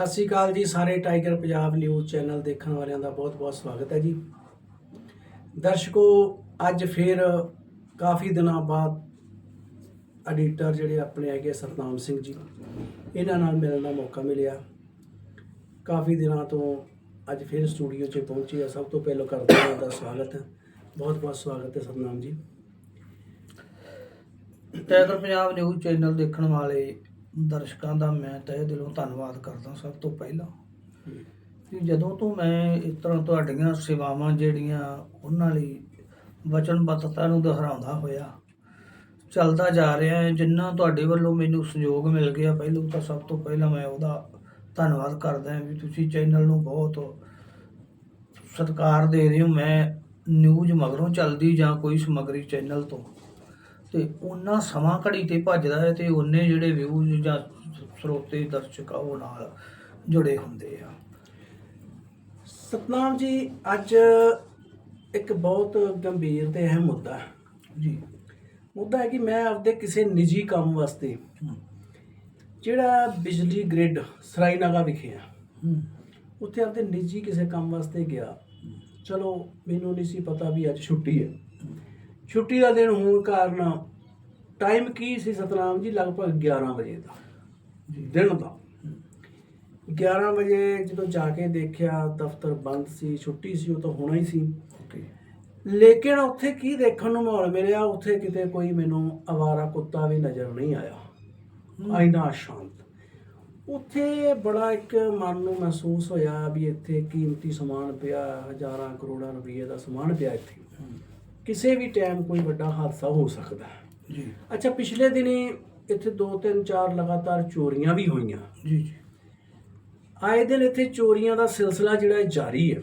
ਸਤਿ ਸ੍ਰੀ ਅਕਾਲ ਜੀ ਸਾਰੇ tiger Punjab news channel ਦੇਖਣ ਵਾਲਿਆਂ ਦਾ ਬਹੁਤ-ਬਹੁਤ ਸਵਾਗਤ ਹੈ ਜੀ। ਦਰਸ਼ਕੋ, ਅੱਜ ਫੇਰ ਕਾਫੀ ਦਿਨਾਂ ਬਾਅਦ ਐਡੀਟਰ ਜਿਹੜੇ ਆਪਣੇ ਹੈਗੇ ਸਤਨਾਮ ਸਿੰਘ ਜੀ, ਇਹਨਾਂ ਨਾਲ ਮਿਲਣ ਦਾ ਮੌਕਾ ਮਿਲਿਆ। ਕਾਫੀ ਦਿਨਾਂ ਤੋਂ ਅੱਜ ਫੇਰ ਸਟੂਡੀਓ 'ਚ ਪਹੁੰਚੇ ਆ। ਸਭ ਤੋਂ ਪਹਿਲਾਂ ਕਰਦੇ ਹਾਂ ਦਾ ਸਵਾਗਤ। ਬਹੁਤ-ਬਹੁਤ ਸਵਾਗਤ ਹੈ ਸਤਨਾਮ ਜੀ। ਟਾਈਗਰ ਪੰਜਾਬ ਨਿਊਜ਼ ਚੈਨਲ ਦੇਖਣ ਵਾਲੇ ਦਰਸ਼ਕਾਂ ਦਾ ਮੈਂ ਤਹਿ ਦਿਲੋਂ ਧੰਨਵਾਦ ਕਰਦਾ ਸਭ ਤੋਂ ਪਹਿਲਾਂ। ਕਿ ਜਦੋਂ ਤੋਂ ਮੈਂ ਇਸ ਤਰ੍ਹਾਂ ਤੁਹਾਡੀਆਂ ਸੇਵਾਵਾਂ ਜਿਹੜੀਆਂ ਉਹਨਾਂ ਲਈ ਵਚਨਬੱਧਤਾ ਨੂੰ ਦੁਹਰਾਉਂਦਾ ਹੋਇਆ ਚੱਲਦਾ ਜਾ ਰਿਹਾ ਹੈ ਜਿੰਨਾ ਤੁਹਾਡੇ ਵੱਲੋਂ ਮੈਨੂੰ ਸਹਿਯੋਗ ਮਿਲ ਗਿਆ ਪਹਿਲੋਂ ਤਾਂ ਸਭ ਤੋਂ ਪਹਿਲਾਂ ਮੈਂ ਉਹਦਾ ਧੰਨਵਾਦ ਕਰਦਾ ਹਾਂ ਵੀ ਤੁਸੀਂ ਚੈਨਲ ਨੂੰ ਬਹੁਤ ਸਤਿਕਾਰ ਦੇ ਰਹੇ ਹੋ। ਮੈਂ ਨਿਊਜ਼ ਮਗਰੋਂ ਚੱਲਦੀ ਜਾਂ ਕੋਈ ਸਮੱਗਰੀ ਚੈਨਲ ਤੋਂ ਤੇ ਉਹਨਾਂ ਸਮਾਂ ਘੜੀ ਤੇ ਭੱਜਦਾ ਹੈ ਤੇ ਉਹਨੇ ਜਿਹੜੇ ਵਿਊਜ਼ ਜਾਂ ਸਰੋਤੇ ਦਰਸ਼ਕ ਆ ਉਹ ਨਾਲ ਜੁੜੇ ਹੁੰਦੇ ਆ। ਸਤਨਾਮ ਜੀ ਅੱਜ ਇੱਕ ਬਹੁਤ ਗੰਭੀਰ ਤੇ ਅਹਿਮ ਮੁੱਦਾ ਹੈ। ਜੀ। ਮੁੱਦਾ ਹੈ ਕਿ ਮੈਂ ਆਪਦੇ ਕਿਸੇ ਨਿੱਜੀ ਕੰਮ ਵਾਸਤੇ ਜਿਹੜਾ ਬਿਜਲੀ ਗ੍ਰਿਡ ਸਰਾਈਨਾਗਾ ਵਿਖੇ ਆ ਉੱਥੇ ਆਪਦੇ ਨਿੱਜੀ ਕਿਸੇ ਕੰਮ ਵਾਸਤੇ ਗਿਆ। ਚਲੋ ਮੈਨੂੰ ਨਹੀਂ ਸੀ ਪਤਾ ਵੀ ਅੱਜ ਛੁੱਟੀ ਹੈ। ਛੁੱਟੀ ਦਾ ਦਿਨ ਹੋਣ ਕਾਰਨ ਟਾਈਮ ਕੀ ਸੀ ਸਤਨਾਮ ਜੀ? ਲਗਭਗ 11 ਵਜੇ ਦਾ। ਦਿਨ ਦਾ। 11 ਵਜੇ ਜਦੋਂ ਜਾ ਕੇ ਦੇਖਿਆ ਦਫ਼ਤਰ ਬੰਦ ਸੀ ਛੁੱਟੀ ਸੀ ਉਹ ਤਾਂ ਹੋਣਾ ਹੀ ਸੀ। ਲੇਕਿਨ ਉੱਥੇ ਕੀ ਦੇਖਣ ਨੂੰ ਮਾਹੌਲ ਮਿਲਿਆ? ਉੱਥੇ ਕਿਤੇ ਕੋਈ ਮੈਨੂੰ ਆਵਾਰਾ ਕੁੱਤਾ ਵੀ ਨਜ਼ਰ ਨਹੀਂ ਆਇਆ। ਇੰਨਾ ਸ਼ਾਂਤ। ਉੱਥੇ ਬੜਾ ਇੱਕ ਮਨ ਨੂੰ ਮਹਿਸੂਸ ਹੋਇਆ ਵੀ ਇੱਥੇ ਕੀਮਤੀ ਸਮਾਨ ਪਿਆ ਹਜ਼ਾਰਾਂ ਕਰੋੜਾਂ ਰੁਪਏ ਦਾ ਸਮਾਨ ਪਿਆ ਇੱਥੇ। ਕਿਸੇ ਵੀ ਟਾਈਮ ਕੋਈ ਵੱਡਾ ਹਾਦਸਾ ਹੋ ਸਕਦਾ ਹੈ। ਜੀ। ਅੱਛਾ ਪਿਛਲੇ ਦਿਨੀ ਇੱਥੇ 2 3 4 ਲਗਾਤਾਰ ਚੋਰੀਆਂ ਵੀ ਹੋਈਆਂ। ਜੀ ਜੀ। ਆਏ ਦਿਨ ਇੱਥੇ ਚੋਰੀਆਂ ਦਾ ਸਿਲਸਿਲਾ ਜਿਹੜਾ ਹੈ ਜਾਰੀ ਹੈ।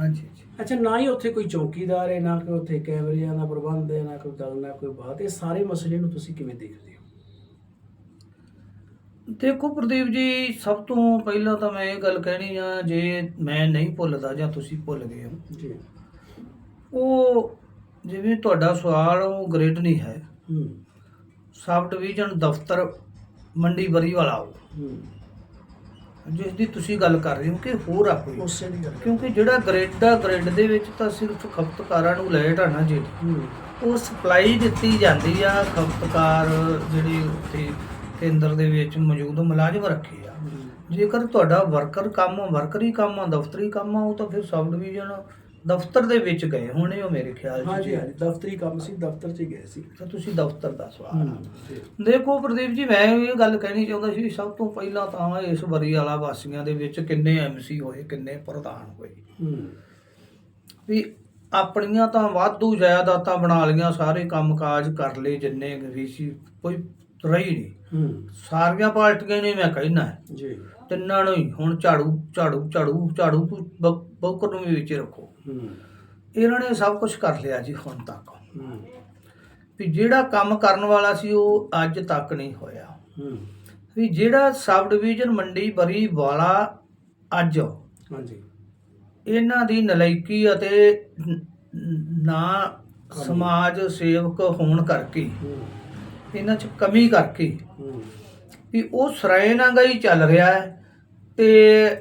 ਹਾਂਜੀ ਜੀ। ਅੱਛਾ ਨਾ ਹੀ ਉੱਥੇ ਕੋਈ ਚੌਕੀਦਾਰ ਹੈ ਨਾ ਕੋਈ ਉੱਥੇ ਕੈਮਰਿਆਂ ਦਾ ਪ੍ਰਬੰਧ ਹੈ ਨਾ ਕੋਈ ਗੱਲ ਨਾ ਕੋਈ ਬਾਤ। ਇਹ ਸਾਰੇ ਮਸਲੇ ਨੂੰ ਤੁਸੀਂ ਕਿਵੇਂ ਦੇਖਦੇ ਹੋ? ਦੇਖੋ ਪ੍ਰਦੀਪ ਜੀ ਸਭ ਤੋਂ ਪਹਿਲਾਂ ਤਾਂ ਮੈਂ ਇਹ ਗੱਲ ਕਹਿਣੀ ਆ ਜੇ ਮੈਂ ਨਹੀਂ ਭੁੱਲਦਾ ਜਾਂ ਤੁਸੀਂ ਭੁੱਲ ਗਏ ਹੋ ਜੀ। ਉਹ ਜਿਵੇਂ ਤੁਹਾਡਾ ਸਵਾਲ ਉਹ ਗ੍ਰੇਡ ਨਹੀਂ ਹੈ। ਹੂੰ। ਸਬ ਡਿਵੀਜ਼ਨ ਦਫ਼ਤਰ ਮੰਡੀ ਬਰੀ ਵਾਲਾ ਉਹ। ਹੂੰ। ਜਿਸ ਦੀ ਤੁਸੀਂ ਗੱਲ ਕਰ ਰਹੇ ਹੋ ਕਿ ਹੋਰ ਆ ਕੋਈ? ਉਸੇ ਦੀ ਗੱਲ ਕਿਉਂਕਿ ਜਿਹੜਾ ਗ੍ਰਿਡ ਆ ਗ੍ਰਿਡ ਦੇ ਵਿੱਚ ਤਾਂ ਸਿਰਫ ਖਪਤਕਾਰਾਂ ਨੂੰ ਲਾਈਟ ਆਣਾ ਜੀ। ਉਹ ਸਪਲਾਈ ਦਿੱਤੀ ਜਾਂਦੀ ਆ ਖਪਤਕਾਰ ਜਿਹੜੇ ਉੱਥੇ ਕੇਂਦਰ ਦੇ ਵਿੱਚ ਮੌਜੂਦ ਮੁਲਾਜ਼ਮ ਰੱਖੇ ਆ। ਜੇਕਰ ਤੁਹਾਡਾ ਵਰਕਰ ਕੰਮ ਵਰਕਰੀ ਕੰਮ ਆ ਦਫ਼ਤਰੀ ਕੰਮ ਆ ਉਹ ਤਾਂ ਫਿਰ ਸਬ ਡਿਵੀਜ਼ਨ ਦਫ਼ਤਰ ਦੇ ਵਿੱਚ ਗਏ ਹੋਣੇ ਹੋ ਮੇਰੇ ਖਿਆਲ 'ਚ ਹਾਂਜੀ ਜੀ। ਹਾਂਜੀ ਦਫ਼ਤਰੀ ਕੰਮ ਸੀ ਦਫ਼ਤਰ 'ਚ ਹੀ ਗਏ ਸੀ। ਤਾਂ ਤੁਸੀਂ ਦਫ਼ਤਰ ਦਾ ਸਵਾਲ ਆ। ਦੇਖੋ ਪ੍ਰਦੀਪ ਜੀ ਮੈਂ ਇਹ ਗੱਲ ਕਹਿਣੀ ਚਾਹੁੰਦਾ ਸੀ ਸਭ ਤੋਂ ਪਹਿਲਾਂ ਤਾਂ ਇਸ ਬਰੀ ਵਾਲਾ ਵਾਸੀਆਂ ਦੇ ਵਿੱਚ ਕਿੰਨੇ ਐਮਸੀ ਹੋਏ ਕਿੰਨੇ ਪ੍ਰਧਾਨ ਹੋਏ? ਹੂੰ। ਵੀ ਆਪਣੀਆਂ ਤਾਂ ਵਾਧੂ ਜਾਇਦਾਦਾਂ ਬਣਾ ਲੀਆਂ ਸਾਰੇ ਕੰਮਕਾਜ ਕਰ ਲਏ ਜਿੰਨੇ ਵੀ ਸੀ ਕੋਈ ਰਹੀ ਨਹੀਂ। ਹੂੰ। ਸਾਰੀਆਂ ਪਾਰਟੀਆਂ ਨੇ ਮੈਂ ਕਹਿਣਾ। ਜੀ। ਤਿੰਨਾਂ ਨੂੰ ਹੀ ਹੁਣ ਝਾੜੂ ਝਾੜੂ ਝਾੜੂ ਝਾੜੂ ਤੂੰ ਬ- ਬੌਕਰ ਨੂੰ ਵੀ ਵਿੱਚ ਰੱਖੋ। ਇਹਨਾਂ ਨੇ ਸਭ ਕੁਝ ਕਰ ਲਿਆ ਜੀ ਹੁਣ ਤੱਕ। ਵੀ ਜਿਹੜਾ ਕੰਮ ਕਰਨ ਵਾਲਾ ਸੀ ਉਹ ਅੱਜ ਤੱਕ ਨਹੀਂ ਹੋਇਆ। ਵੀ ਜਿਹੜਾ ਸਬ ਡਿਵੀਜ਼ਨ ਮੰਡੀ ਬਰੀ ਵਾਲਾ ਅੱਜ ਹਾਂਜੀ। ਇਹਨਾਂ ਦੀ ਨਲਾਇਕੀ ਅਤੇ ਨ- ਸਮਾਜ ਸੇਵਕ ਹੋਣ ਕਰਕੇ ਇਹਨਾਂ 'ਚ ਕਮੀ ਕਰਕੇ ਵੀ ਉਹ ਸਰਾਏ ਨਾਂਗਾ ਹੀ ਚੱਲ ਰਿਹਾ ਹੈ ਤੇ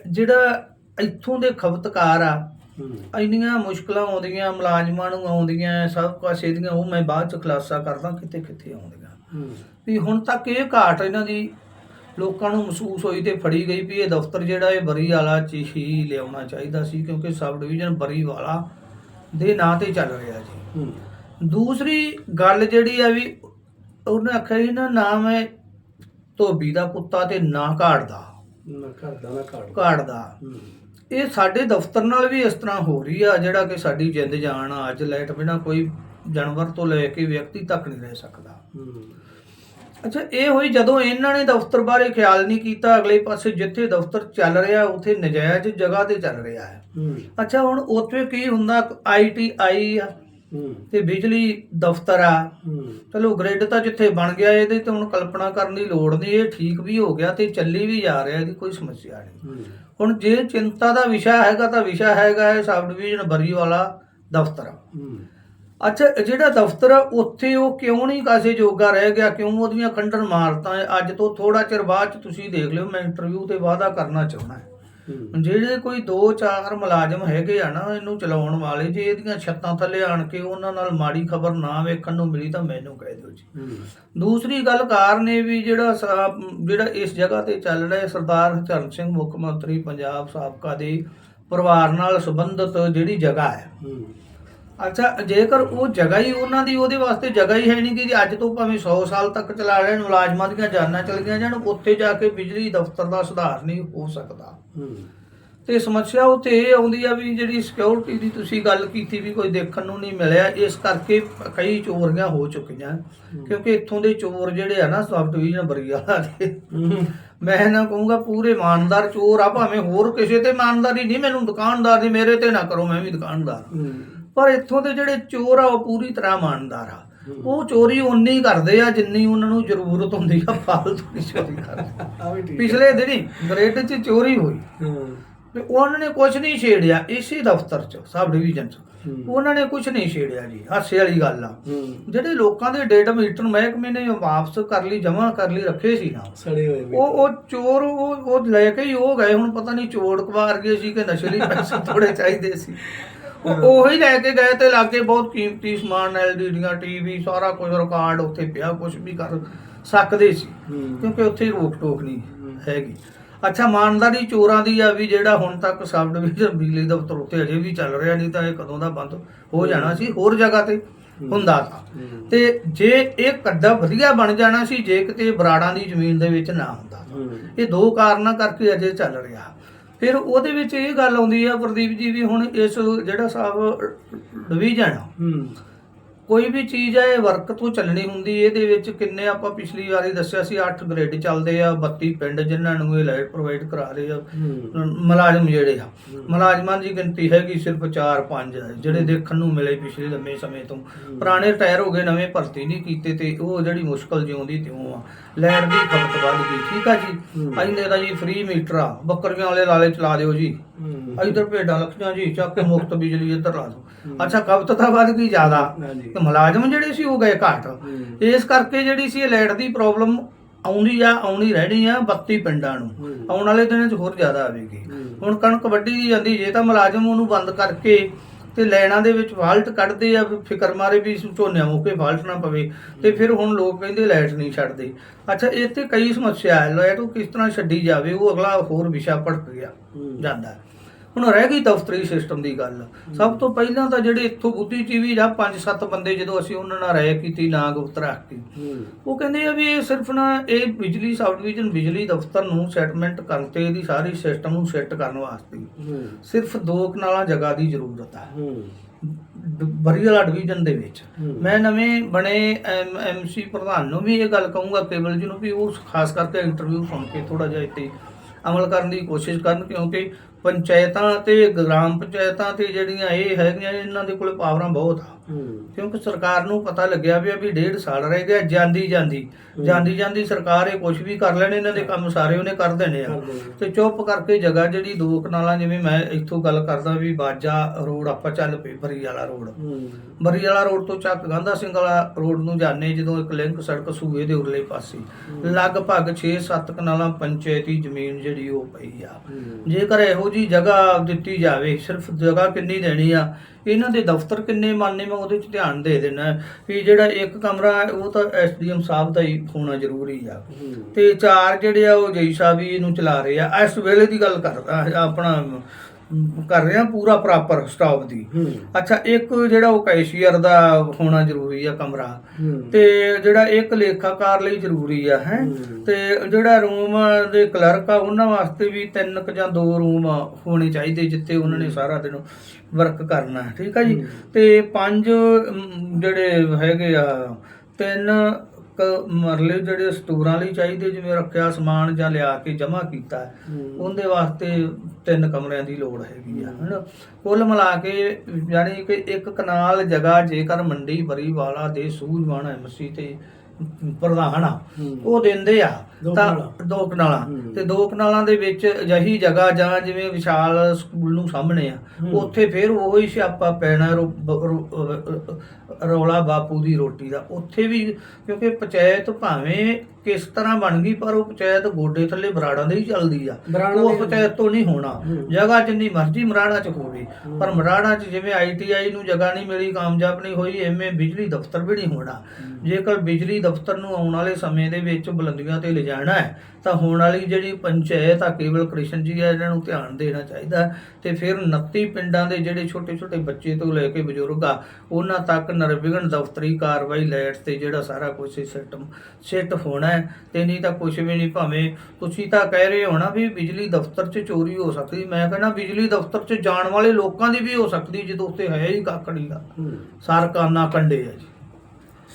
ਜਿਹੜਾ ਇੱਥੋਂ ਦੇ ਖਪਤਕਾਰ ਆ ਇੰਨੀਆਂ ਮੁਸ਼ਕਲਾਂ ਆਉਂਦੀਆਂ ਮੁਲਾਜ਼ਮਾਂ ਨੂੰ ਆਉਂਦੀਆਂ ਸਭ ਪਾਸੇ ਦੀਆਂ ਉਹ ਮੈਂ ਬਾਅਦ ਚ ਖੁਲਾਸਾ ਕਰਦਾ ਕਿਤੇ ਕਿੱਥੇ ਆਉਂਦੀਆਂ। ਵੀ ਹੁਣ ਤੱਕ ਇਹ ਘਾਟ ਇਹਨਾਂ ਦੀ ਲੋਕਾਂ ਨੂੰ ਮਹਿਸੂਸ ਹੋਈ ਤੇ ਫੜੀ ਗਈ ਵੀ ਇਹ ਦਫ਼ਤਰ ਜਿਹੜਾ ਇਹ ਬਰੀ ਵਾਲਾ ਚ ਹੀ ਲਿਆਉਣਾ ਚਾਹੀਦਾ ਸੀ ਕਿਉਂਕਿ ਸਬ ਡਿਵੀਜ਼ਨ ਬਰੀ ਵਾਲਾ ਦੇ ਨਾਂ ਤੇ ਚੱਲ ਰਿਹਾ ਜੀ। ਦੂਸਰੀ ਗੱਲ ਜਿਹੜੀ ਆ ਵੀ ਉਹਨੇ ਆਖਿਆ ਜੀ ਨਾ ਨਾਮ ਹੈ ਧੋਬੀ ਦਾ ਕੁੱਤਾ ਤੇ ਨਾ ਘਾੜ ਦਾ ਨਾ ਘਰ ਦਾ ਨਾ ਘਾੜ ਘਾੜ ਦਾ ਹੂੰ। ਇਹ ਸਾਡੇ ਦਫ਼ਤਰ ਨਾਲ ਵੀ ਇਸ ਤਰ੍ਹਾਂ ਹੋ ਰਹੀ ਆ ਜਿਹੜਾ ਕਿ ਸਾਡੀ ਜਿੰਦ ਜਾਨ ਆ ਅੱਜ ਲਾਈਟ ਬਿਨਾ ਕੋਈ ਜਾਨਵਰ ਤੋਂ ਲੈ ਕੇ ਵਿਅਕਤੀ ਤੱਕ ਨਹੀਂ ਰਹਿ ਸਕਦਾ। ਅੱਛਾ ਇਹ ਹੋਈ ਜਦੋਂ ਇਹਨਾਂ ਨੇ ਦਫ਼ਤਰ ਬਾਰੇ ਖਿਆਲ ਨਹੀਂ ਕੀਤਾ ਅਗਲੇ ਪਾਸੇ ਜਿੱਥੇ ਦਫ਼ਤਰ ਚੱਲ ਰਿਹਾ ਉੱਥੇ ਨਜਾਇਜ਼ ਜਗ੍ਹਾ ਤੇ ਚੱਲ ਰਿਹਾ ਹੈ। ਅੱਛਾ ਹੁਣ ਉੱਥੇ ਕੀ ਹੁੰਦਾ ਆਈਟੀਆਈ ਤੇ ਬਿਜਲੀ ਦਫ਼ਤਰ ਆ। ਚਲੋ ਗ੍ਰਿਡ ਤਾਂ ਜਿੱਥੇ ਬਣ ਗਿਆ ਇਹਦੇ ਤੇ ਹੁਣ ਕਲਪਨਾ ਕਰਨ ਦੀ ਲੋੜ ਨਹੀਂ ਇਹ ਠੀਕ ਵੀ ਹੋ ਗਿਆ ਤੇ ਚੱਲੀ ਵੀ ਜਾ ਰਿਹਾ ਇਹਦੀ ਕੋਈ ਸਮੱਸਿਆ ਨਹੀਂ। ਹੁਣ ਜੇ ਚਿੰਤਾ ਦਾ ਵਿਸ਼ਾ ਹੈਗਾ ਤਾਂ ਵਿਸ਼ਾ ਹੈਗਾ ਹੈ ਸਬ ਡਿਵੀਜ਼ਨ ਬਰੀ ਵਾਲਾ ਦਫ਼ਤਰ ਅੱਛਾ ਇਹ ਜਿਹੜਾ ਦਫ਼ਤਰ ਆ ਉੱਥੇ ਉਹ ਕਿਉਂ ਨਹੀਂ ਕਾਸੇ ਜੋਗਾ ਰਹਿ ਗਿਆ? ਕਿਉਂ ਉਹਦੀਆਂ ਖੰਡਨ ਮਾਰਤਾਂ? ਅੱਜ ਤੋਂ ਥੋੜਾ ਚਿਰ ਬਾਅਦ ਤੁਸੀਂ ਦੇਖ ਲਿਓ ਮੈਂ ਇੰਟਰਵਿਊ ਤੇ ਵਾਅਦਾ ਕਰਨਾ ਚਾਹੁੰਦਾ। ਹੂੰ ਜਿਹੜੇ ਕੋਈ 2-4 ਮੁਲਾਜ਼ਮ ਹੈਗੇ ਆ ਨਾ ਇਹਨੂੰ ਚਲਾਉਣ ਵਾਲੇ ਜੇ ਇਹਦੀਆਂ ਛੱਤਾਂ ਥੱਲੇ ਆਣ ਕੇ ਉਹਨਾਂ ਨਾਲ ਮਾੜੀ ਖਬਰ ਨਾ ਵੇਖਣ ਨੂੰ ਮਿਲੀ ਤਾਂ ਮੈਨੂੰ ਕਹਿ ਦਿਓ ਜੀ। ਦੂਸਰੀ ਗੱਲ ਕਾਰ ਨੇ ਵੀ ਜਿਹੜਾ ਜਿਹੜਾ ਇਸ ਜਗ੍ਹਾ ਤੇ ਚੱਲ ਰਿਹਾ ਹੈ, ਸਰਦਾਰ ਹਰਚਰਨ ਸਿੰਘ ਮੁੱਖ ਮੰਤਰੀ ਪੰਜਾਬ ਸਾਬਕਾ ਦੇ ਪਰਿਵਾਰ ਨਾਲ ਸੰਬੰਧਿਤ ਜਿਹੜੀ ਜਗ੍ਹਾ ਹੂੰ। ਅੱਛਾ ਜੇਕਰ ਉਹ ਜਗ੍ਹਾ ਹੀ ਉਹਨਾਂ ਦੀ ਉਹਦੇ ਵਾਸਤੇ ਜਗ੍ਹਾ ਹੀ ਹੈ ਨਹੀਂ ਕਿ ਜੀ ਅੱਜ ਤੋਂ ਭਾਵੇਂ 100 ਸਾਲ ਤੱਕ ਚਲਾ ਲੈਣ ਮੁਲਾਜ਼ਮਾਂ ਦੀਆਂ ਜਾਨਾਂ ਚਲ ਗਈਆਂ ਜਾਣ ਉੱਥੇ ਜਾ ਕੇ ਬਿਜਲੀ ਦਫ਼ਤਰ ਦਾ ਸੁਧਾਰ ਨਹੀਂ ਹੋ ਸਕਦਾ। ਤੇ ਸਮੱਸਿਆ ਉੱਥੇ ਇਹ ਆਉਂਦੀ ਆ ਵੀ ਜਿਹੜੀ ਸਿਕਿਉਰਿਟੀ ਦੀ ਤੁਸੀਂ ਗੱਲ ਕੀਤੀ ਵੀ ਕੋਈ ਦੇਖਣ ਨੂੰ ਨਹੀਂ ਮਿਲਿਆ ਇਸ ਕਰਕੇ ਕਈ ਚੋਰੀਆਂ ਹੋ ਚੁੱਕੀਆਂ। ਕਿਉਂਕਿ ਇੱਥੋਂ ਦੇ ਚੋਰ ਜਿਹੜੇ ਆ ਨਾ ਸਬ ਡਿਵੀਜ਼ਨ ਬਰੀਆਲਾ ਦੇ ਮੈਂ ਨਾ ਕਹੂੰਗਾ ਪੂਰੇ ਇਮਾਨਦਾਰ ਚੋਰ ਆ ਭਾਵੇਂ ਹੋਰ ਕਿਸੇ ਤੇ ਇਮਾਨਦਾਰੀ ਨਹੀਂ ਮੈਨੂੰ ਦੁਕਾਨਦਾਰ ਦੀ ਮੇਰੇ ਤੇ ਨਾ ਕਰੋ ਮੈਂ ਵੀ ਦੁਕਾਨਦਾਰ। ਪਰ ਇੱਥੋਂ ਦੇ ਜਿਹੜੇ ਚੋਰ ਆ ਉਹ ਪੂਰੀ ਤਰ੍ਹਾਂ ਇਮਾਨਦਾਰ ਆ। ਉਹ ਚੋਰੀ ਓਨੀ ਕਰਦੇ ਆ ਜਿੰਨੀ ਉਹਨਾਂ ਨੂੰ ਜ਼ਰੂਰਤ ਹੁੰਦੀ ਆ ਫਾਲਤੂ ਦੀ ਚੋਰੀ ਕਰਦੇ ਪਿਛਲੇ ਦਿਨੀ ਗ੍ਰੇਡ 'ਚ ਚੋਰੀ ਹੋਈ। ਤੇ ਉਹਨਾਂ ਨੇ ਕੁਝ ਨਹੀਂ ਛੇੜਿਆ ਇਸੇ ਦਫ਼ਤਰ 'ਚ ਸਬ ਡਿਵੀਜ਼ਨ 'ਚ। ਉਹਨਾਂ ਨੇ ਕੁਝ ਨਹੀਂ ਛੇੜਿਆ ਜੀ ਹਾਸੇ ਵਾਲੀ ਗੱਲ ਆ। ਜਿਹੜੇ ਲੋਕਾਂ ਦੇ ਡੇਟਾ ਮੀਟਰ ਮਹਿਕਮੇ ਨੇ ਵਾਪਸ ਕਰ ਲਈ ਜਮ੍ਹਾਂ ਕਰ ਲਈ ਰੱਖੇ ਸੀ ਨਾ। ਸੜੇ ਹੋਏ। ਉਹ ਉਹ ਚੋਰ ਉਹ ਉਹ ਲੈ ਕੇ ਹੀ ਹੋ ਗਏ ਹੁਣ ਪਤਾ ਨਹੀਂ ਚੋੜ ਕਵਾਰ ਗਏ ਸੀ ਕਿ ਨਸ਼ਲੀ ਪੈਸੇ ਥੋੜੇ ਚਾਹੀਦੇ ਸੀ। ਉਹ ਲੈ ਕੇ ਗਏ ਤੇ ਲਾਗੇ ਬਹੁਤ ਕੀਮਤੀ ਸਮਾਨ ਐਲਡੀਡੀਆਂ ਟੀਵੀ ਸਾਰਾ ਕੁਝ ਰਿਕਾਰਡ ਉੱਥੇ ਪਿਆ ਕੁਝ ਵੀ ਕਰ ਸਕਦੇ ਸੀ। ਕਿਉਂਕਿ ਉੱਥੇ ਰੋਕ ਟੋਕ ਨਹੀਂ ਹੈਗੀ। ਅੱਛਾ ਇਮਾਨਦਾਰੀ ਚੋਰਾਂ ਦੀ ਆ ਵੀ ਜਿਹੜਾ ਹੁਣ ਤੱਕ ਸਬ ਡਿਵੀਜ਼ਨ ਬਿਜਲੀ ਦਫ਼ਤਰ ਉੱਤੇ ਅਜੇ ਵੀ ਚੱਲ ਰਿਹਾ ਨਹੀਂ ਤਾਂ ਇਹ ਕਦੋਂ ਦਾ ਬੰਦ ਹੋ ਜਾਣਾ ਸੀ ਹੋਰ ਜਗ੍ਹਾ ਤੇ ਹੁੰਦਾ ਸੀ ਤੇ ਜੇ ਇਹ ਕੱਡਾ ਵਧੀਆ ਬਣ ਜਾਣਾ ਸੀ ਜੇ ਕਿਤੇ ਬਰਾੜਾਂ ਦੀ ਜ਼ਮੀਨ ਦੇ ਵਿੱਚ ਨਾ ਹੁੰਦਾ ਇਹ ਦੋ ਕਾਰਨਾਂ ਕਰਕੇ ਅਜੇ ਚੱਲ ਰਿਹਾ। ਫਿਰ ਉਹਦੇ ਵਿੱਚ ਇਹ ਗੱਲ ਆਉਂਦੀ ਆ ਪ੍ਰਦੀਪ ਜੀ ਵੀ ਹੁਣ ਇਸ ਜਿਹੜਾ ਸਾਹਿਬ ਡਿਵੀਜ਼ਨ ਹੂੰ। ਕੋਈ ਵੀ ਚੀਜ਼ ਹੈ ਇਹ ਵਰਕ ਤੋਂ ਚੱਲਣੀ ਹੁੰਦੀ ਇਹਦੇ ਵਿੱਚ ਕਿੰਨੇ ਆਪਾਂ ਪਿਛਲੀ ਵਾਰੀ ਦੱਸਿਆ ਸੀ 8 ਗ੍ਰਿਡ ਚੱਲਦੇ ਆ 32 ਪਿੰਡ ਜਿਨ੍ਹਾਂ ਨੂੰ ਇਹ ਲਾਈਟ ਪ੍ਰੋਵਾਈਡ ਕਰਾ ਰਹੇ ਆ ਮੁਲਾਜ਼ਮ ਜਿਹੜੇ ਆ। ਮੁਲਾਜ਼ਮਾਂ ਦੀ ਗਿਣਤੀ ਹੈਗੀ ਸਿਰਫ 4-5 ਜਿਹੜੇ ਦੇਖਣ ਨੂੰ ਮਿਲੇ ਪਿਛਲੇ ਲੰਮੇ ਸਮੇਂ ਤੋਂ। ਪੁਰਾਣੇ ਰਿਟਾਇਰ ਹੋ ਗਏ ਨਵੇਂ ਭਰਤੀ ਨਹੀਂ ਕੀਤੇ ਤੇ ਉਹ ਜਿਹੜੀ ਮੁਸ਼ਕਲ ਜਿਉਂਦੀ ਤਿਉਂ ਆ। ਲਾਈਟ ਦੀ ਖਪਤ ਵੱਧ ਗਈ ਠੀਕ ਆ ਜੀ। ਇੰਨੇ ਦਾ ਜੀ ਫ੍ਰੀ ਮੀਟਰ ਆ ਬੱਕਰੀਆਂ ਵਾਲੇ ਲਾਲੇ ਚਲਾ ਦਿਓ ਜੀ। ਹੂੰ। ਇਧਰ ਭੇਡਾਂ ਲੱਖੀਆਂ ਜੀ ਚੱਕ ਕੇ ਮੁਫਤ ਬਿਜਲੀ ਇੱਧਰ ਲਾ ਦਿਓ। ਅੱਛਾ ਵੱਧ ਗਈ ਜ਼ਿਆਦਾ। ਤੇ ਮੁਲਾਜ਼ਮ ਜਿਹੜੇ ਸੀ ਉਹ ਗਏ ਘੱਟ। ਇਸ ਕਰਕੇ ਜਿਹੜੀ ਸੀ ਲਾਈਟ ਦੀ ਪ੍ਰੋਬਲਮ ਆਉਂਦੀ ਆ ਆਉਣੀ ਰਹਿਣੀ ਆ 32 ਪਿੰਡਾਂ ਨੂੰ। ਆਉਣ ਵਾਲੇ ਦਿਨਾਂ 'ਚ ਹੋਰ ਜ਼ਿਆਦਾ ਆਵੇਗੀ। ਹੁਣ ਕਣਕ ਵੱਢੀ ਦੀ ਜਾਂਦੀ ਜੇ ਤਾਂ ਮੁਲਾਜ਼ਮ ਉਹਨੂੰ ਬੰਦ ਕਰਕੇ ਤੇ ਲੈਣਾ ਦੇ ਵਿੱਚ ਫਾਲਟ ਕੱਢਦੇ ਆ ਫਿਕਰ ਮਾਰੇ ਵੀ ਝੋਨਿਆਂ ਮੌਕੇ ਫਾਲਟ ਨਾ ਪਵੇ ਤੇ ਫਿਰ ਹੁਣ ਲੋਕ ਕਹਿੰਦੇ ਲਾਈਟ ਨਹੀਂ ਛੱਡਦੇ ਅੱਛਾ ਇੱਥੇ ਕਈ ਸਮੱਸਿਆ ਹੈ ਲਾਈਟ ਉਹ ਕਿਸ ਤਰ੍ਹਾਂ ਛੱਡੀ ਜਾਵੇ ਉਹ ਅਗਲਾ ਹੋਰ ਵਿਸ਼ਾ ਭੜਕ ਗਿਆ। ਜਾਂਦਾ। ਹੁਣ ਰਹਿ ਗਈ ਦਫ਼ਤਰੀ ਸਿਸਟਮ ਦੀ ਗੱਲ। ਸਭ ਤੋਂ ਪਹਿਲਾਂ ਤਾਂ ਜਿਹੜੇ ਇੱਥੋਂ ਬੁੱਧੀਜੀਵੀ ਜਾਂ ਪੰਜ ਸੱਤ ਬੰਦੇ ਜਦੋਂ ਅਸੀਂ ਉਹਨਾਂ ਨਾਲ ਰਾਏ ਕੀਤੀ ਨਾ ਗੁਪਤ ਰੱਖ ਕੇ ਹੂੰ। ਉਹ ਕਹਿੰਦੇ ਆ ਵੀ ਇਹ ਸਿਰਫ ਨਾ ਇਹ ਬਿਜਲੀ ਸਬ ਡਿਵੀਜ਼ਨ ਬਿਜਲੀ ਦਫ਼ਤਰ ਨੂੰ ਸੈਟਲਮੈਂਟ ਕਰਨ ਤੇ ਇਹਦੀ ਸਾਰੀ ਸਿਸਟਮ ਨੂੰ ਸੈੱਟ ਕਰਨ ਵਾਸਤੇ ਸਿਰਫ ਦੋ ਕਨਾਲਾਂ ਜਗ੍ਹਾ ਦੀ ਜ਼ਰੂਰਤ ਹੈ। ਬਰੀਵਾਲਾ ਡਿਵੀਜ਼ਨ ਦੇ ਵਿੱਚ। ਮੈਂ ਨਵੇਂ ਬਣੇ ਐਮਸੀ ਪ੍ਰਧਾਨ ਨੂੰ ਵੀ ਇਹ ਗੱਲ ਕਹੂੰਗਾ ਕੇਵਲ ਜੀ ਨੂੰ ਵੀ ਉਹ ਖਾਸ ਕਰਕੇ ਇੰਟਰਵਿਊ ਸੁਣ ਕੇ ਥੋੜਾ ਜਿਹਾ ਇੱਥੇ ਅਮਲ ਕਰਨ ਦੀ ਕੋਸ਼ਿਸ਼ ਕਰਨ ਕਿਉਂਕਿ ਪੰਚਾਇਤਾਂ ਤੇ ਗ੍ਰਾਮ ਪੰਚਾਇਤਾਂ ਤੇ ਜਿਹੜੀਆਂ ਇਹ ਹੈਗੀਆਂ ਇਹਨਾਂ ਦੇ ਕੋਲ ਪਾਵਰਾਂ ਬਹੁਤ ਆ। ਕਿਉਂਕਿ ਸਰਕਾਰ ਨੂੰ ਪਤਾ ਲੱਗਿਆ ਵੀ ਅਭੀ ਡੇਢ ਸਾਲ ਰਹਿ ਗਿਆ ਜਾਂਦੀ ਜਾਂਦੀ। ਜਾਂਦੀ ਜਾਂਦੀ ਸਰਕਾਰ ਇਹ ਕੁਝ ਵੀ ਕਰ ਲੈਣੇ ਇਹਨਾਂ ਦੇ ਕੰਮ ਸਾਰੇ ਉਹਨੇ ਕਰ ਦੇਣੇ ਆ। ਤੇ ਚੁੱਪ ਕਰਕੇ ਜਗ੍ਹਾ ਜਿਹੜੀ ਦੋ ਕਨਾਲਾਂ ਜਿਵੇਂ ਮੈਂ ਇੱਥੋਂ ਗੱਲ ਕਰਦਾ ਵੀ ਬਾਜਾ ਰੋਡ ਆਪਾਂ ਚੱਲ ਪਏ ਬਰੀ ਵਾਲਾ ਰੋਡ। ਬਰੀ ਵਾਲਾ ਰੋਡ ਤੋਂ ਚੱਕ ਗਾਂਧਾ ਸਿੰਘ ਵਾਲਾ ਰੋਡ ਨੂੰ ਜਾਂਦੇ ਜਦੋਂ ਇੱਕ ਲਿੰਕ ਸੜਕ ਸੂਏ ਦੇ ਉਰਲੇ ਪਾਸੇ। ਲਗਭਗ 6-7 ਕਨਾਲਾਂ ਪੰਚਾਇਤੀ ਜ਼ਮੀਨ ਜਿਹੜੀ ਉਹ ਪਈ ਆ। ਜੇਕਰ ਇਹੋ ਜੀ ਜਗ੍ਹਾ ਦਿੱਤੀ ਜਾਵੇ ਸਿਰਫ ਜਗ੍ਹਾ ਕਿੰਨੀ ਦੇਣੀ ਆ? ਇਹਨਾਂ ਦੇ ਦਫ਼ਤਰ ਕਿੰਨੇ ਮਾਨੇ ਮੈਂ ਉਹਦੇ 'ਚ ਧਿਆਨ ਦੇ ਦੇਣਾ ਵੀ ਜਿਹੜਾ ਇੱਕ ਕਮਰਾ ਹੈ, ਉਹ ਤਾਂ ਐਸਡੀਐਮ ਸਾਹਿਬ ਦਾ ਹੀ ਹੋਣਾ ਜ਼ਰੂਰੀ ਆ। ਤੇ ਚਾਰ ਜਿਹੜੇ ਆ ਉਹ ਜਈ ਸਾਹਿਬ ਹੀ ਇਹਨੂੰ ਚਲਾ ਰਹੇ ਆ। ਇਸ ਵੇਲੇ ਦੀ ਗੱਲ ਕਰਦਾ ਆਪਣਾ ਕਰ ਰਿਹਾ ਪੂਰਾ ਪ੍ਰੋਪਰ ਸਟਾਫ ਦੀ। ਅੱਛਾ ਇੱਕ ਜਿਹੜਾ ਉਹ ਕੈਸ਼ੀਅਰ ਦਾ ਹੋਣਾ ਜ਼ਰੂਰੀ ਆ ਕਮਰਾ। ਤੇ ਜਿਹੜਾ ਇੱਕ ਲੇਖਾਕਾਰ ਲਈ ਜ਼ਰੂਰੀ ਆ ਹੈ। ਤੇ ਜਿਹੜਾ ਰੂਮ ਦੇ ਕਲਰਕ ਆ ਉਹਨਾਂ ਵਾਸਤੇ ਵੀ ਤਿੰਨ ਕੁ ਜਾਂ ਦੋ ਰੂਮ ਹੋਣੇ ਚਾਹੀਦੇ ਜਿੱਥੇ ਉਹਨਾਂ ਨੇ ਸਾਰਾ ਦਿਨ ਵਰਕ ਕਰਨਾ ਠੀਕ ਆ ਜੀ। ਤੇ ਪੰਜ ਜਿਹੜੇ ਹੈਗੇ ਆ ਤਿੰਨ ਮਰਲੇ ਜਿਹੜੇ ਸਟੋਰਾਂ ਲਈ ਚਾਹੀਦੇ ਜਿਵੇਂ ਰੱਖਿਆ ਸਮਾਨ ਜਾਂ ਲਿਆ ਕੇ ਜਮ੍ਹਾਂ ਕੀਤਾ। ਉਹਦੇ ਵਾਸਤੇ ਤਿੰਨ ਕਮਰਿਆਂ ਦੀ ਲੋੜ ਹੈਗੀ ਆ ਹਨਾ ਕੁੱਲ ਮਿਲਾ ਕੇ ਯਾਨੀ ਕਿ ਇੱਕ ਕਨਾਲ ਜਗ੍ਹਾ ਜੇਕਰ ਮੰਡੀ ਬਰੀਵਾਲਾ ਦੇ ਸੂਝਵਾਨ ਐਮਸੀ ਤੇ ਪ੍ਰਧਾਨ ਆ। ਉਹ ਦਿੰਦੇ ਆ ਤਾਂ। ਦੋ ਕਨਾਲਾਂ ਹੂੰ। ਤੇ ਦੋ ਕਨਾਲਾਂ ਦੇ ਵਿੱਚ ਅਜਿਹੀ ਜਗ੍ਹਾ ਜਾਂ ਜਿਵੇਂ ਵਿਸ਼ਾਲ ਸਕੂਲ ਨੂੰ ਸਾਹਮਣੇ ਆ ਹੂੰ। ਉੱਥੇ ਫਿਰ ਉਹੀ ਸਿਆਪਾ ਪੈਣਾ ਰੌਲਾ ਬਾਪੂ ਦੀ ਰੋਟੀ ਦਾ ਉੱਥੇ ਵੀ ਕਿਉਂਕਿ ਪੰਚਾਇਤ ਭਾਵੇਂ ਕਿਸ ਤਰ੍ਹਾਂ ਬਣ ਗਈ ਪਰ ਉਹ ਪੰਚਾਇਤ ਗੋਡੇ ਥੱਲੇ ਬਰਾੜਾਂ ਦੇ ਹੀ ਚੱਲਦੀ ਆ ਉਹ ਪੰਚਾਇਤ ਤੋਂ ਨਹੀਂ ਹੋਣਾ ਹੂੰ। ਜਗ੍ਹਾ ਜਿੰਨੀ ਮਰਜ਼ੀ ਮਰਾੜਾ ਚ ਹੋਵੇ ਹੂੰ। ਪਰ ਮਰਾੜਾ ਚ ਜਿਵੇਂ ਆਈਟੀਆਈ ਨੂੰ ਜਗ੍ਹਾ ਨਹੀਂ ਮਿਲੀ ਕਾਮਯਾਬ ਨਹੀਂ ਹੋਈ ਐਵੇਂ ਬਿਜਲੀ ਦਫ਼ਤਰ ਵੀ ਨਹੀਂ ਹੋਣਾ ਜੇਕਰ ਬਿਜਲੀ ਦਫ਼ਤਰ ਨੂੰ ਆਉਣ ਵਾਲੇ ਸਮੇਂ ਦੇ ਵਿੱਚ ਬੁਲੰਦੀਆਂ ਤੇ ਲਿਜਾਣਾ ਹੈ ਤਾਂ ਹੋਣ ਵਾਲੀ ਜਿਹੜੀ ਪੰਚਾਇਤ ਆ ਕੇਵਲ ਕ੍ਰਿਸ਼ਨ ਜੀ ਆ ਇਹਨਾਂ ਨੂੰ ਧਿਆਨ ਦੇਣਾ ਚਾਹੀਦਾ ਤੇ ਫਿਰ 29 ਪਿੰਡਾਂ ਦੇ ਜਿਹੜੇ ਛੋਟੇ ਛੋਟੇ ਬੱਚੇ ਤੋਂ ਲੈ ਕੇ ਬਜ਼ੁਰਗ ਆ ਉਹਨਾਂ ਤੱਕ ਨਿਰਵਿਘਨ ਦਫ਼ਤਰੀ ਕਾਰਵਾਈ ਲਾਈਟ ਤੇ ਜਿਹੜਾ ਸਾਰਾ ਕੁਝ ਸਿਸਟਮ ਸੈੱਟ ਹੋਣਾ ਹੈ। ਤੇ ਨਹੀਂ ਤਾਂ ਕੁਝ ਵੀ ਨਹੀਂ ਭਾਵੇਂ ਤੁਸੀਂ ਤਾਂ ਕਹਿ ਰਹੇ ਹੋ ਨਾ ਵੀ ਬਿਜਲੀ ਦਫ਼ਤਰ 'ਚ ਚੋਰੀ ਹੋ ਸਕਦੀ। ਮੈਂ ਕਹਿੰਦਾ ਬਿਜਲੀ ਦਫ਼ਤਰ 'ਚ ਜਾਣ ਵਾਲੇ ਲੋਕਾਂ ਦੀ ਵੀ ਹੋ ਸਕਦੀ ਜਦੋਂ ਉੱਤੇ ਹੈ ਹੀ ਗਾ ਹੂੰ। ਸਰਕਾਨਾ ਕੰਡੇ ਆ ਜੀ।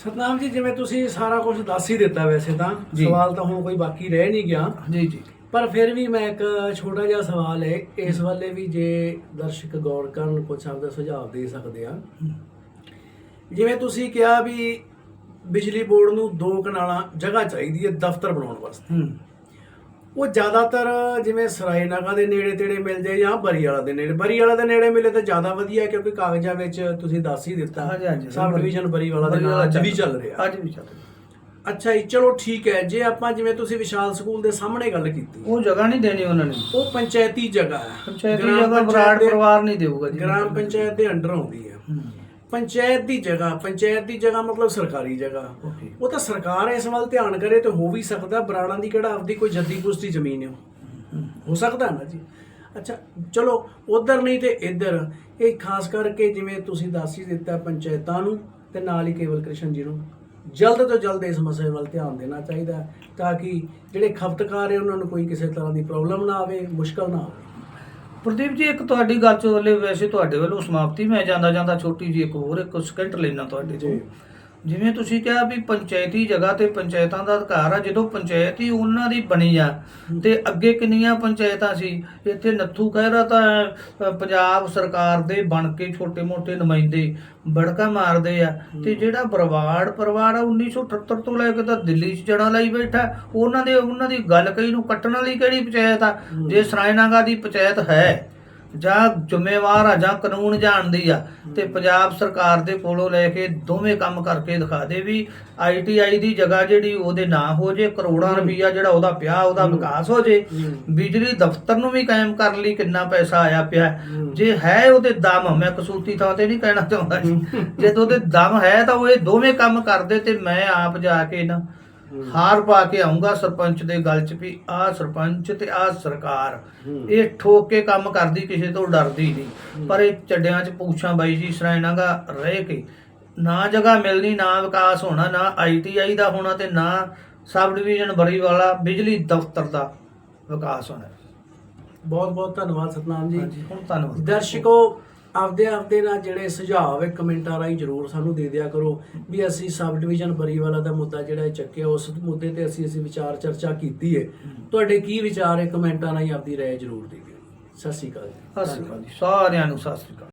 ਸਤਨਾਮ ਜੀ ਜਿਵੇਂ ਤੁਸੀਂ ਸਾਰਾ ਕੁਝ ਦੱਸ ਹੀ ਦਿੱਤਾ ਵੈਸੇ ਤਾਂ। ਸਵਾਲ ਤਾਂ ਹੁਣ ਕੋਈ ਬਾਕੀ ਰਹਿ ਨਹੀਂ ਗਿਆ। ਜੀ ਜੀ। ਪਰ ਫਿਰ ਵੀ ਮੈਂ ਇੱਕ ਛੋਟਾ ਜਿਹਾ ਸਵਾਲ ਹੈ ਇਸ ਵੱਲੇ ਵੀ ਜੇ ਦਰਸ਼ਕ ਗੌਰ ਕਰਨ ਕੁਝ ਆਪਦਾ ਸੁਝਾਅ ਦੇ ਸਕਦੇ ਆ। ਜਿਵੇਂ ਤੁਸੀਂ ਕਿਹਾ ਵੀ ਬਿਜਲੀ ਬੋਰਡ ਨੂੰ ਦੋ ਕਨਾਲਾਂ ਜਗ੍ਹਾ ਚਾਹੀਦੀ ਹੈ ਦਫ਼ਤਰ ਬਣਾਉਣ ਵਾਸਤੇ। ਉਹ ਜ਼ਿਆਦਾਤਰ ਜਿਵੇਂ ਸਰਾਏ ਨਾਗਾ ਦੇ ਨੇੜੇ ਤੇੜੇ ਮਿਲ ਜਾਂ ਬਰੀ ਵਾਲਾ ਦੇ ਨੇੜੇ ਬਰੀ ਵਾਲਾ ਦੇ ਨੇੜੇ ਮਿਲੇ ਤਾਂ ਜ਼ਿਆਦਾ ਵਧੀਆ ਕਿਉਂਕਿ ਕਾਗਜ਼ਾਂ ਵਿੱਚ ਤੁਸੀਂ ਦੱਸ ਹੀ ਦਿੱਤਾ। ਹਾਂਜੀ, ਹਾਂਜੀ। ਸਬ ਡਿਵੀਜ਼ਨ ਬਰੀ ਵਾਲਾ ਦੇ ਨਾਲ ਅੱਜ ਵੀ ਚੱਲ ਰਿਹਾ। ਅੱਜ ਵੀ ਚੱਲ ਰਿਹਾ। ਅੱਛਾ ਜੀ ਚਲੋ ਠੀਕ ਹੈ ਜੇ ਆਪਾਂ ਜਿਵੇਂ ਤੁਸੀਂ ਵਿਸ਼ਾਲ ਸਕੂਲ ਦੇ ਸਾਹਮਣੇ ਗੱਲ ਕੀਤੀ। ਉਹ ਜਗ੍ਹਾ ਨਹੀਂ ਦੇਣੀ ਉਹਨਾਂ ਨੇ। ਉਹ ਪੰਚਾਇਤੀ ਜਗ੍ਹਾ ਹੈ। ਪੰਚਾਇਤੀ ਜਗ੍ਹਾ ਬਰਾੜ ਪਰਿਵਾਰ ਨਹੀਂ ਦੇਊਗਾ ਜੀ। ਗ੍ਰਾਮ ਪੰਚਾਇਤ ਦੇ ਅੰਡਰ ਆਉਂਦੀ ਹੂੰ। ਪੰਚਾਇਤ ਦੀ ਜਗ੍ਹਾ ਪੰਚਾਇਤ ਦੀ ਜਗ੍ਹਾ ਮਤਲਬ ਸਰਕਾਰੀ ਜਗ੍ਹਾ। ਉਹ ਤਾਂ ਸਰਕਾਰ ਇਸ ਵੱਲ ਧਿਆਨ ਕਰੇ ਤੇ ਹੋ ਵੀ ਸਕਦਾ ਬਰਾੜਾਂ ਦੀ ਕਿਹੜਾ ਆਪਦੀ ਕੋਈ ਜੱਦੀ ਪੁਸ਼ਤੀ ਜ਼ਮੀਨ ਹੈ ਹੂੰ। ਸਕਦਾ ਨਾ ਜੀ। ਅੱਛਾ ਚਲੋ ਉਧਰ ਨਹੀਂ ਤੇ ਇੱਧਰ। ਇਹ ਖਾਸ ਕਰਕੇ ਜਿਵੇਂ ਤੁਸੀਂ ਦੱਸ ਹੀ ਦਿੱਤਾ ਪੰਚਾਇਤਾਂ ਨੂੰ ਤੇ ਨਾਲ ਹੀ ਕੇਵਲ ਕ੍ਰਿਸ਼ਨ ਜੀ ਨੂੰ। ਜਲਦ ਤੋਂ ਜਲਦ ਇਸ ਮਸਲੇ ਵੱਲ ਧਿਆਨ ਦੇਣਾ ਚਾਹੀਦਾ ਤਾਂ ਕਿ ਜਿਹੜੇ ਖਪਤਕਾਰ ਹੈ ਉਹਨਾਂ ਨੂੰ ਕੋਈ ਕਿਸੇ ਤਰ੍ਹਾਂ ਦੀ ਪ੍ਰੋਬਲਮ ਨਾ ਆਵੇ ਮੁਸ਼ਕਲ ਨਾ ਆਵੇ। ਪ੍ਰਦੀਪ ਜੀ, ਇੱਕ ਤੁਹਾਡੀ ਗੱਲ ਚ ਵੱਲੇ ਵੈਸੇ ਤੁਹਾਡੇ ਵੱਲੋਂ ਸਮਾਪਤੀ, ਮੈਂ ਜਾਂਦਾ ਜਾਂਦਾ ਛੋਟੀ ਜੀ ਇੱਕ ਹੋਰ, ਇੱਕ ਸਕਿੰਟ ਲੈਣਾ ਤੁਹਾਡੇ ਤੋਂ। ਜਿਵੇਂ ਤੁਸੀਂ ਕਿਹਾ ਵੀ ਪੰਚਾਇਤੀ ਜਗ੍ਹਾ ਤੇ ਪੰਚਾਇਤਾਂ ਦਾ ਅਧਿਕਾਰ ਆ, ਜਦੋਂ ਪੰਚਾਇਤ ਹੀ ਉਹਨਾਂ ਦੀ ਬਣੀ ਆ, ਤੇ ਅੱਗੇ ਕਿੰਨੀਆਂ ਪੰਚਾਇਤਾਂ ਸੀ? ਇੱਥੇ ਨੱਥੂ ਕਹਿਰਾ ਤਾਂ ਪੰਜਾਬ ਸਰਕਾਰ ਦੇ ਬਣ ਕੇ ਛੋਟੇ-ਮੋਟੇ ਨੁਮਾਇੰਦੇ ਬੜਕਾ ਮਾਰਦੇ ਆ। ਤੇ ਜਿਹੜਾ ਬਰਵਾੜ ਪਰਿਵਾਰ ਆ 1978 ਤੋਂ ਲੈ ਕੇ ਤਾਂ ਦਿੱਲੀ 'ਚ ਜਣਾ ਲਈ ਬੈਠਾ, ਉਹਨਾਂ ਦੇ, ਉਹਨਾਂ ਦੀ ਗੱਲ ਕਈ ਨੂੰ ਕੱਟਣ ਵਾਲੀ ਕਿਹੜੀ ਪੰਚਾਇਤ ਆ? ਜੇ ਸਰਾਇਨਾਗਾ ਦੀ ਪੰਚਾਇਤ ਹੈ ਜਾਂ ਜ਼ਿੰਮੇਵਾਰ ਆ ਜਾਂ ਕਾਨੂੰਨ ਜਾਣਦੀ ਆ ਤੇ ਪੰਜਾਬ ਸਰਕਾਰ ਦੇ ਕੋਲੋਂ ਲੈ ਕੇ ਦੋਵੇਂ ਕੰਮ ਕਰਕੇ ਦਿਖਾ ਦੇ ਵੀ ਆਈਟੀਆਈ ਦੀ ਜਗ੍ਹਾ ਜਿਹੜੀ ਉਹਦੇ ਨਾਂ ਹੋ ਜੇ ਕਰੋੜਾਂ ਰੁਪਈਆ ਜਿਹੜਾ ਉਹਦਾ ਪਿਆ ਉਹਦਾ ਵਿਕਾਸ ਹੋ ਜੇ ਬਿਜਲੀ ਦਫ਼ਤਰ ਨੂੰ ਵੀ ਕਾਇਮ ਕਰਨ ਲਈ ਕਿੰਨਾ ਪੈਸਾ ਆਇਆ ਪਿਆ। ਜੇ ਹੈ ਉਹਦੇ ਦਮ ਮੈਂ ਕਸੂਤੀ ਥਾਂ ਤੇ ਨਹੀਂ ਕਹਿਣਾ ਚਾਹੁੰਦਾ ਜੀ। ਜੇ ਉਹਦੇ ਦਮ ਹੈ ਤਾਂ ਉਹ ਇਹ ਦੋਵੇਂ ਕੰਮ ਕਰਦੇ ਤੇ ਮੈਂ ਆਪ ਜਾ ਕੇ ਨਾ ਹਾਰ ਪਾ ਕੇ ਆਉਂਗਾ ਸਰਪੰਚ ਦੇ ਗੱਲ 'ਚ ਵੀ ਆਹ ਸਰਪੰਚ ਤੇ ਆਹ ਸਰਕਾਰ। ਇਹ ਠੋਕ ਕੇ ਕੰਮ ਕਰਦੀ ਕਿਸੇ ਤੋਂ ਡਰਦੀ ਨਹੀਂ। ਪਰ ਇਹ ਚੱਡਿਆਂ 'ਚ ਪੂਛਾਂ ਬਾਈ ਜੀ ਸਰਾਇਨਾਗਾ ਰਹਿ ਕੇ ਨਾ ਜਗ੍ਹਾ ਮਿਲਣੀ ਨਾ ਵਿਕਾਸ ਹੋਣਾ ਨਾ ਆਈਟੀਆਈ ਦਾ ਹੋਣਾ ਤੇ ਨਾ ਸਬ ਡਿਵੀਜ਼ਨ ਬਰੀ ਵਾਲਾ ਬਿਜਲੀ ਦਫ਼ਤਰ ਦਾ ਵਿਕਾਸ ਹੋਣਾ। ਬਹੁਤ ਬਹੁਤ ਧੰਨਵਾਦ ਸਤਨਾਮ ਜੀ। ਹਾਂਜੀ ਹੁਣ ਧੰਨਵਾਦ। ਦਰਸ਼ਕੋ ਆਪਦੇ ਆਪਦੇ ਨਾਲ ਜਿਹੜੇ ਸੁਝਾਅ ਹੈ ਕਮੈਂਟਾਂ ਰਾਹੀਂ ਜਰੂਰ ਸਾਨੂੰ ਦੇ ਦਿਆ ਕਰੋ ਵੀ ਅਸੀਂ ਸਬ ਡਿਵੀਜ਼ਨ ਬਰੀਵਾਲਾ ਦਾ ਮੁੱਦਾ ਜਿਹੜਾ ਇਹ ਚੱਕਿਆ, ਉਸ ਮੁੱਦੇ ਤੇ ਅਸੀਂ ਅਸੀਂ ਵਿਚਾਰ ਚਰਚਾ ਕੀਤੀ ਹੈ ਤੁਹਾਡੇ ਕੀ ਵਿਚਾਰ ਹੈ ਕਮੈਂਟਾਂ ਰਾਹੀਂ ਆਪਦੀ ਰਾਏ ਜਰੂਰ ਦੇ ਦਿਓ। ਸਤਿ ਸ਼੍ਰੀ ਅਕਾਲ ਜੀ। ਸਤਿ ਸ਼੍ਰੀ ਅਕਾਲ ਜੀ। ਸਾਰਿਆਂ ਨੂੰ ਸਤਿ ਸ਼੍ਰੀ ਅਕਾਲ।